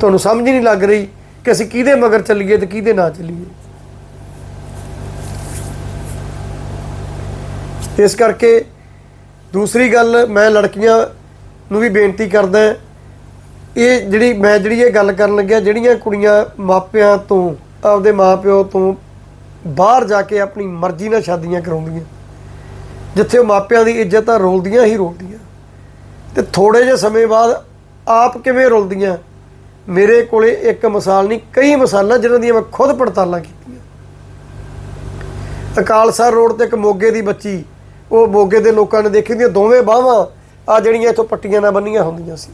ਤੁਹਾਨੂੰ ਸਮਝ ਹੀ ਨਹੀਂ ਲੱਗ ਰਹੀ ਕਿ ਅਸੀਂ ਕਿਹਦੇ ਮਗਰ ਚੱਲੀਏ ਤੇ ਕਿਹਦੇ ਨਾ ਚੱਲੀਏ। ਇਸ ਕਰਕੇ ਦੂਸਰੀ ਗੱਲ ਮੈਂ ਲੜਕੀਆਂ ਨੂੰ ਵੀ ਬੇਨਤੀ ਕਰਦਾ ਇਹ ਜਿਹੜੀ ਮੈਂ ਜਿਹੜੀ ਇਹ ਗੱਲ ਕਰਨ ਲੱਗਿਆ, ਜਿਹੜੀਆਂ ਕੁੜੀਆਂ ਮਾਪਿਆਂ ਤੋਂ, ਆਪਦੇ ਮਾਪਿਓ ਤੋਂ ਬਾਹਰ ਜਾ ਕੇ ਆਪਣੀ ਮਰਜ਼ੀ ਨਾਲ ਸ਼ਾਦੀਆਂ ਕਰਾਉਂਦੀਆਂ, ਜਿੱਥੇ ਉਹ ਮਾਪਿਆਂ ਦੀ ਇੱਜ਼ਤ ਆ, ਰੋਲਦੀਆਂ ਹੀ ਰੋਲਦੀਆਂ। ਤੇ ਥੋੜੇ ਜਿਹੇ ਸਮੇਂ ਬਾਅਦ ਆਪ ਕਿਵੇਂ ਰੁਲਦੀਆਂ? ਮੇਰੇ ਕੋਲੇ ਇੱਕ ਮਿਸਾਲ ਨਹੀਂ, ਕਈ ਮਿਸਾਲਾਂ ਜਿਨ੍ਹਾਂ ਦੀਆਂ ਮੈਂ ਖੁਦ ਪੜਤਾਲਾਂ ਕੀਤੀਆਂ। ਅਕਾਲਸਰ ਰੋਡ ਤੇ ਇੱਕ ਮੋਗੇ ਦੀ ਬੱਚੀ, ਉਹ ਮੋਗੇ ਦੇ ਲੋਕਾਂ ਨੇ ਦੇਖੀ ਦੀਆਂ ਦੋਵੇਂ ਬਾਹਾਂ ਆ ਜਿਹੜੀਆਂ ਇੱਥੋਂ ਪੱਟੀਆਂ ਨਾਲ ਬੰਨੀਆਂ ਹੁੰਦੀਆਂ ਸੀ।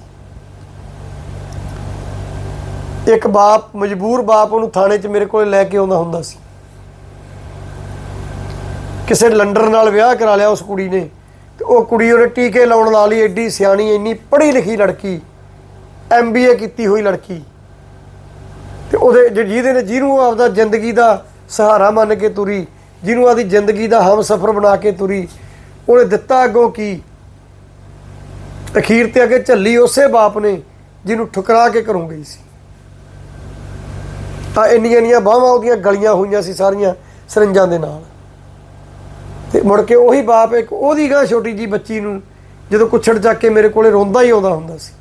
ਇੱਕ ਬਾਪ, ਮਜਬੂਰ ਬਾਪ ਉਹਨੂੰ ਥਾਣੇ 'ਚ ਮੇਰੇ ਕੋਲ ਲੈ ਕੇ ਆਉਂਦਾ ਹੁੰਦਾ ਸੀ। ਕਿਸੇ ਲੰਡਰ ਨਾਲ ਵਿਆਹ ਕਰਾ ਲਿਆ ਉਸ ਕੁੜੀ ਨੇ, ਤੇ ਉਹ ਕੁੜੀ ਉਹਨੇ ਟੀਕੇ ਲਾਉਣ ਨਾਲ ਹੀ ਐਡੀ ਸਿਆਣੀ, ਇੰਨੀ ਪੜ੍ਹੀ ਲਿਖੀ ਲੜਕੀ ਐਮਬੀਏ ਕੀਤੀ ਹੋਈ ਲੜਕੀ। ਤੇ ਉਹਦੇ ਜਿਹਦੇ ਨੇ ਜਿਹਨੂੰ ਆਪਦਾ ਜ਼ਿੰਦਗੀ ਦਾ ਸਹਾਰਾ ਮੰਨ ਕੇ ਤੁਰੀ, ਜਿਹਨੂੰ ਆਦੀ ਜ਼ਿੰਦਗੀ ਦਾ ਹਮਸਫਰ ਬਣਾ ਕੇ ਤੁਰੀ, ਉਹਨੇ ਦਿੱਤਾ ਅੱਗੋਂ ਕੀ? ਅਖੀਰ ਤੇ ਅੱਗੇ ਝੱਲੀ ਉਸੇ ਬਾਪ ਨੇ, ਜਿਹਨੂੰ ਠੁਕਰਾ ਕੇ ਘਰੋਂ ਗਈ ਸੀ। ਤਾਂ ਇੰਨੀਆਂ ਇੰਨੀਆਂ ਬਾਹਾਂ ਉਹਦੀਆਂ ਗਲੀਆਂ ਹੋਈਆਂ ਸੀ ਸਾਰੀਆਂ ਸਰਿੰਜਾਂ ਦੇ ਨਾਲ। ਤੇ ਮੁੜ ਕੇ ਉਹੀ ਬਾਪ ਇੱਕ ਉਹਦੀ ਗਾਂ ਛੋਟੀ ਜੀ ਬੱਚੀ ਨੂੰ ਜਦੋਂ ਕੁੱਛੜ ਚੱਕ ਕੇ ਮੇਰੇ ਕੋਲੇ ਰੋਂਦਾ ਹੀ ਆਉਂਦਾ ਹੁੰਦਾ ਸੀ।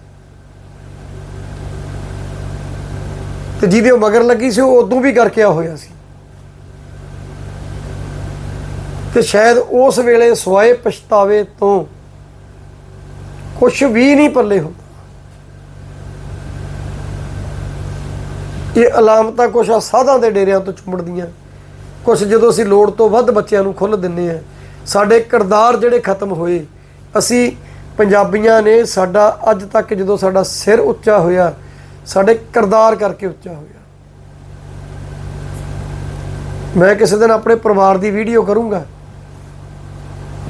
ਤੇ ਜਿਹਦੇ ਉਹ ਮਗਰ ਲੱਗੀ ਸੀ, ਉਹ ਉਦੋਂ ਵੀ ਕਰਕੇ ਆ ਹੋਇਆ ਸੀ। ਤੇ ਸ਼ਾਇਦ ਉਸ ਵੇਲੇ ਸਵਾਏ ਪਛਤਾਵੇ ਤੋਂ ਕੁਝ ਵੀ ਨਹੀਂ ਪੱਲੇ ਹੁੰਦਾ। ਇਹ ਅਲਾਮਤਾਂ ਕੁਛ ਆ ਸਾਧਾਂ ਦੇ ਡੇਰਿਆਂ ਤੋਂ ਚੁੰਮੜਦੀਆਂ ਕੁਛ ਜਦੋਂ ਅਸੀਂ ਲੋੜ ਤੋਂ ਵੱਧ ਬੱਚਿਆਂ ਨੂੰ ਖੁੱਲ੍ਹ ਦਿੰਨੇ ਆ ਸਾਡੇ ਕਿਰਦਾਰ ਜਿਹੜੇ ਖਤਮ ਹੋਏ, ਅਸੀਂ ਪੰਜਾਬੀਆਂ ਨੇ ਸਾਡਾ ਅੱਜ ਤੱਕ ਜਦੋਂ ਸਾਡਾ ਸਿਰ ਉੱਚਾ ਹੋਇਆ ਸਾਡੇ ਕਿਰਦਾਰ ਕਰਕੇ ਉੱਚਾ ਹੋਇਆ ਮੈਂ ਕਿਸੇ ਦਿਨ ਆਪਣੇ ਪਰਿਵਾਰ ਦੀ ਵੀਡੀਓ ਕਰੂੰਗਾ।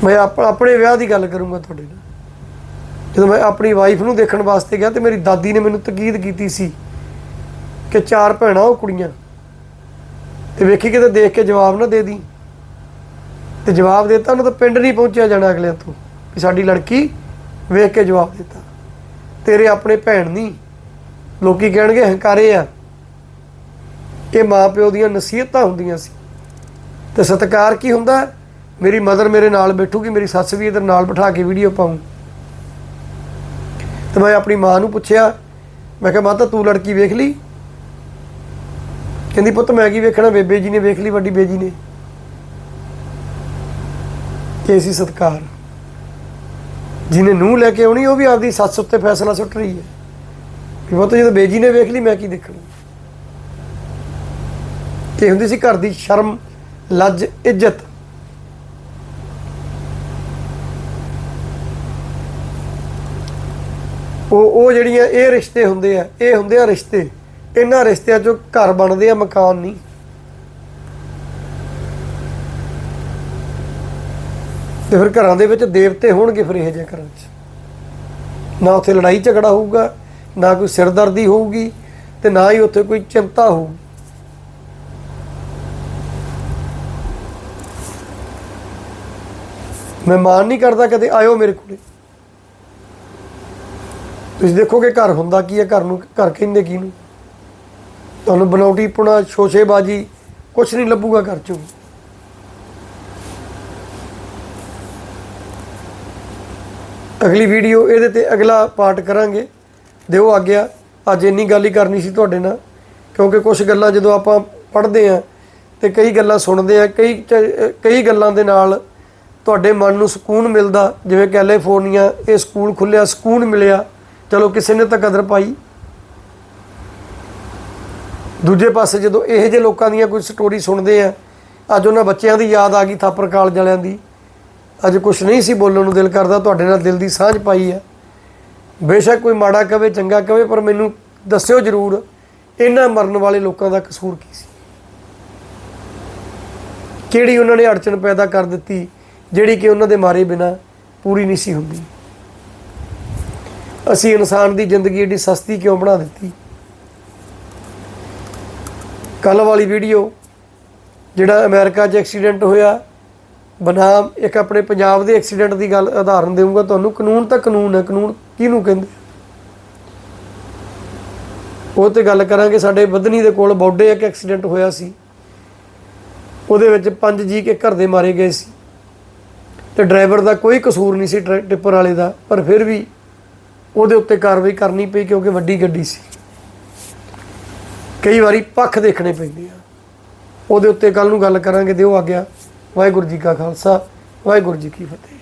ਮੈਂ ਆਪ- ਆਪਣੇ ਵਿਆਹ ਦੀ ਗੱਲ ਕਰੂੰਗਾ ਤੁਹਾਡੇ ਨਾਲ। ਜਦੋਂ ਮੈਂ ਆਪਣੀ ਵਾਈਫ ਨੂੰ ਦੇਖਣ ਵਾਸਤੇ ਗਿਆ ਤੇ ਮੇਰੀ ਦਾਦੀ ਨੇ ਮੈਨੂੰ ਤਕੀਦ ਕੀਤੀ ਸੀ ਕਿ ਚਾਰ ਭੈਣਾਂ ਉਹ ਕੁੜੀਆਂ। ਤੇ ਵੇਖੀ ਕਿਤੇ ਦੇਖ ਕੇ ਜਵਾਬ ਨਾ ਦੇ ਦੀ ਤੇ ਜਵਾਬ ਦਿੱਤਾ, ਉਹਨੂੰ ਤਾਂ ਪਿੰਡ ਨਹੀਂ ਪਹੁੰਚਿਆ ਜਾਣਾ ਅਗਲਿਆਂ ਤੋਂ। ਵੀ ਸਾਡੀ ਲੜਕੀ ਵੇਖ ਕੇ ਜਵਾਬ ਦਿੱਤਾ। ਤੇਰੇ ਆਪਣੇ ਭੈਣ ਨਹੀਂ ਲੋਕੀ ਕਹਿਣਗੇ ਹੰਕਾਰੇ ਆ। ਇਹ ਮਾਂ ਪਿਓ ਦੀਆਂ ਨਸੀਹਤਾਂ ਹੁੰਦੀਆਂ ਸੀ। ਤੇ ਸਤਿਕਾਰ ਕੀ ਹੁੰਦਾ? ਮੇਰੀ ਮਦਰ ਮੇਰੇ ਨਾਲ ਬੈਠੂਗੀ, ਮੇਰੀ ਸੱਸ ਵੀ ਇਹਦੇ ਨਾਲ ਬਿਠਾ ਕੇ ਵੀਡੀਓ ਪਾਉਂ ਤੇ ਮੈਂ ਆਪਣੀ ਮਾਂ ਨੂੰ ਪੁੱਛਿਆ, ਮੈਂ ਕਿਹਾ, ਮਾਤਾ, ਤੂੰ ਲੜਕੀ ਵੇਖ ਲਈ? ਕਹਿੰਦੀ, ਪੁੱਤ, ਮੈਂ ਕੀ ਵੇਖਣਾ? ਬੇਬੇ ਜੀ ਨੇ ਵੇਖ ਲਈ, ਵੱਡੀ ਬੇਜੀ ਨੇ। ਇਹ ਸੀ ਸਤਕਾਰ। ਜਿਹਨੇ ਨੂੰ ਲੈ ਕੇ ਆਉਣੀ, ਉਹ ਵੀ ਆਪਦੀ ਸੱਸ ਉੱਤੇ ਫੈਸਲਾ ਸੁੱਟ ਰਹੀ ਹੈ। ਕਿ ਪੁੱਤ ਜਦੋਂ ਬੇਜੀ ਨੇ ਵੇਖ ਲਈ, ਮੈਂ ਕੀ ਦੇਖਣਾ? ਇਹ ਹੁੰਦੀ ਸੀ ਘਰ ਦੀ ਸ਼ਰਮ, ਲੱਜ, ਇੱਜ਼ਤ? ਉਹ ਉਹ ਜਿਹੜੀਆਂ ਇਹ ਰਿਸ਼ਤੇ ਹੁੰਦੇ ਆ, ਇਹ ਹੁੰਦੇ ਆ ਰਿਸ਼ਤੇ। ਇਹਨਾਂ ਰਿਸ਼ਤਿਆਂ ਚੋਂ ਘਰ ਬਣਦੇ ਆ, ਮਕਾਨ ਨਹੀਂ। ਤੇ ਫਿਰ ਘਰਾਂ ਦੇ ਵਿੱਚ ਦੇਵਤੇ ਹੋਣਗੇ ਫਿਰ ਇਹ ਜਿਹੇ ਘਰਾਂ 'ਚ। ਨਾ ਉੱਥੇ ਲੜਾਈ ਝਗੜਾ ਹੋਊਗਾ ਨਾ ਕੋਈ ਸਿਰਦਰਦੀ ਹੋਊਗੀ ਤੇ ਨਾ ਹੀ ਉੱਥੇ ਕੋਈ ਚਿੰਤਾ ਹੋਊਗੀ ਮੈਂ ਮਾਨ ਨਹੀਂ ਕਰਦਾ ਕਦੇ ਆਇਓ ਮੇਰੇ ਕੋਲੇ। ਤੁਸੀਂ ਦੇਖੋਗੇ ਘਰ ਹੁੰਦਾ ਕੀ ਹੈ, ਘਰ ਨੂੰ, ਘਰ ਕਹਿੰਦੇ ਕੀ ਨੂੰ। ਤੁਹਾਨੂੰ ਬਨੌਟੀ ਪੁਣਾ, ਸ਼ੋਸ਼ੇਬਾਜੀ ਕੁਝ ਨਹੀਂ ਲੱਭੂਗਾ ਘਰ ਚੋਂ। ਅਗਲੀ ਵੀਡੀਓ ਇਹਦੇ ਤੇ ਅਗਲਾ ਪਾਰਟ ਕਰਾਂਗੇ। ਦਿਓ ਆਗਿਆ ਅੱਜ ਇੰਨੀ ਗੱਲ ਹੀ ਕਰਨੀ ਸੀ ਤੁਹਾਡੇ ਨਾਲ, ਕਿਉਂਕਿ ਕੁਝ ਗੱਲਾਂ ਜਦੋਂ ਆਪਾਂ ਪੜ੍ਹਦੇ ਆ ਤੇ ਕਈ ਗੱਲਾਂ ਸੁਣਦੇ ਆ ਕਈ ਚ- ਕਈ ਗੱਲਾਂ ਦੇ ਨਾਲ ਤੁਹਾਡੇ ਮਨ ਨੂੰ ਸਕੂਨ ਮਿਲਦਾ। ਜਿਵੇਂ ਕੈਲੀਫੋਰਨੀਆ, ਇਹ ਸਕੂਲ ਖੁੱਲਿਆ ਸਕੂਨ ਮਿਲਿਆ। ਚਲੋ ਕਿਸੇ ਨੇ ਤਾਂ ਕਦਰ ਪਾਈ। ਦੂਜੇ ਪਾਸੇ ਜਦੋਂ ਇਹੋ ਜਿਹੇ ਲੋਕਾਂ ਦੀਆਂ ਕੋਈ ਸਟੋਰੀ ਸੁਣਦੇ ਆ ਅੱਜ ਉਹਨਾਂ ਬੱਚਿਆਂ ਦੀ ਯਾਦ ਆ ਗਈ ਥਾਪਰ ਕਾਲਜ ਵਾਲਿਆਂ ਦੀ। ਅੱਜ ਕੁਝ ਨਹੀਂ ਸੀ ਬੋਲਣ ਨੂੰ ਦਿਲ ਕਰਦਾ, ਤੁਹਾਡੇ ਨਾਲ ਦਿਲ ਦੀ ਸਾਂਝ ਪਾਈ ਆ। ਬੇਸ਼ੱਕ ਕੋਈ ਮਾੜਾ ਕਵੇ, ਚੰਗਾ ਕਵੇ, ਪਰ ਮੈਨੂੰ ਦੱਸਿਓ ਜਰੂਰ, ਇਹਨਾਂ ਮਰਨ ਵਾਲੇ ਲੋਕਾਂ ਦਾ ਕਸੂਰ ਕੀ ਸੀ? ਕਿਹੜੀ ਉਹਨਾਂ ਨੇ ਅੜਚਨ ਪੈਦਾ ਕਰ ਦਿੱਤੀ, ਜਿਹੜੀ ਕਿ ਉਹਨਾਂ ਦੇ ਮਾਰੇ ਬਿਨਾ ਪੂਰੀ ਨਹੀਂ ਸੀ ਹੁੰਦੀ? ਅਸੀਂ ਇਨਸਾਨ ਦੀ ਜ਼ਿੰਦਗੀ ਏਡੀ ਸਸਤੀ ਕਿਉਂ ਬਣਾ ਦਿੱਤੀ? ਕੱਲ ਵਾਲੀ ਵੀਡੀਓ, ਜਿਹੜਾ ਅਮਰੀਕਾ 'ਚ ਐਕਸੀਡੈਂਟ ਹੋਇਆ, ਬਨਾਮ ਇੱਕ ਆਪਣੇ ਪੰਜਾਬ ਦੇ ਐਕਸੀਡੈਂਟ ਦੀ ਗੱਲ ਉਦਾਹਰਨ ਦੇਵਾਂਗਾ ਤੁਹਾਨੂੰ, ਕਾਨੂੰਨ ਤਾਂ ਕਾਨੂੰਨ ਹੈ, ਕਾਨੂੰਨ ਕਿਹਨੂੰ ਕਹਿੰਦੇ? ਉਹ ਤੇ ਗੱਲ ਕਰਾਂਗੇ, ਸਾਡੇ ਬਦਨੀ ਦੇ ਕੋਲ ਬੌਡੇ ਇੱਕ ਐਕਸੀਡੈਂਟ ਹੋਇਆ ਸੀ। ਉਹਦੇ ਵਿੱਚ ਪੰਜ ਜੀ ਕੇ ਘਰ ਦੇ ਮਾਰੇ ਗਏ ਸੀ। ਤੇ ਡਰਾਈਵਰ ਦਾ ਕੋਈ ਕਸੂਰ ਨਹੀਂ ਸੀ ਟਰੈ- ਟਿੱਪਰ ਵਾਲੇ ਦਾ, ਪਰ ਫਿਰ ਵੀ ਉਹਦੇ ਉੱਤੇ ਕਾਰਵਾਈ ਕਰਨੀ ਪਈ ਕਿਉਂਕਿ ਵੱਡੀ ਗੱਡੀ ਸੀ। ਕਈ ਵਾਰੀ ਪੱਖ ਦੇਖਣੇ ਪੈਂਦੇ ਆ। ਉਹਦੇ ਉੱਤੇ ਕੱਲ ਨੂੰ ਗੱਲ ਕਰਾਂਗੇ, ਦਿਓ ਆ ਗਿਆ ਵਾਹਿਗੁਰੂ ਜੀ ਕਾ ਖਾਲਸਾ, ਵਾਹਿਗੁਰੂ ਜੀ ਕੀ ਫਤਿਹ।